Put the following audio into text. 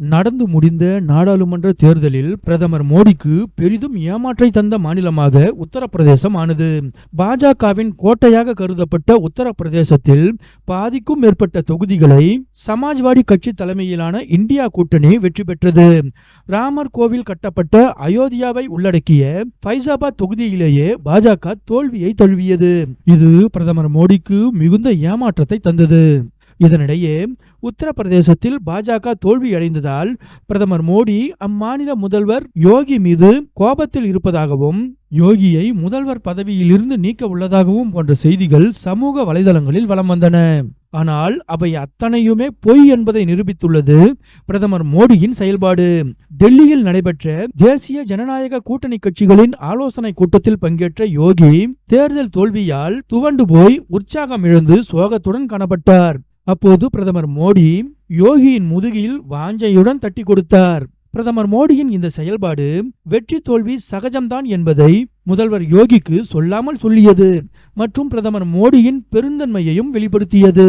நடந்து முடிந்த நாடாளுமன்ற தேர்தலில் பிரதமர் மோடிக்கு பெரிதும் ஏமாற்றை தந்த மாநிலமாக உத்தரப்பிரதேசம் ஆனது பாஜகவின் கோட்டையாக கருதப்பட்ட உத்தரப்பிரதேசத்தில் பாதிக்கும் மேற்பட்ட தொகுதிகளை சமாஜ்வாடி கட்சி தலைமையிலான இந்தியா கூட்டணி வெற்றி பெற்றது. ராமர் கோவில் கட்டப்பட்ட அயோத்தியாவை உள்ளடக்கிய ஃபைசாபாத் தொகுதியிலேயே பாஜக தோல்வியை தழுவியது. இது பிரதமர் மோடிக்கு மிகுந்த ஏமாற்றத்தை தந்தது. இதனிடையே உத்தரப்பிரதேசத்தில் பாஜக தோல்வியடைந்ததால் பிரதமர் மோடி அம்மாநில முதல்வர் யோகி மீது கோபத்தில் இருப்பதாகவும் யோகியை முதல்வர் பதவியிலிருந்து நீக்க உள்ளதாகவும் போன்ற செய்திகள் சமூக வலைதளங்களில் வலம் வந்தன. ஆனால் அவை அத்தனையுமே பொய் என்பதை நிரூபித்துள்ளது பிரதமர் மோடியின் செயல்பாடு. டெல்லியில் நடைபெற்ற தேசிய ஜனநாயக கூட்டணி கட்சிகளின் ஆலோசனை கூட்டத்தில் பங்கேற்ற யோகி தேர்தல் தோல்வியால் துவண்டு போய் உற்சாகம் இழந்து சோகத்துடன் காணப்பட்டார். அப்போது பிரதமர் மோடி யோகியின் முதுகில் வாஞ்சையுடன் தட்டி கொடுத்தார். பிரதமர் மோடியின் இந்த செயல்பாடு வெற்றி தோல்வி சகஜம்தான் என்பதை முதல்வர் யோகிக்கு சொல்லாமல் சொல்லியது மற்றும் பிரதமர் மோடியின் பெருந்தன்மையையும் வெளிப்படுத்தியது.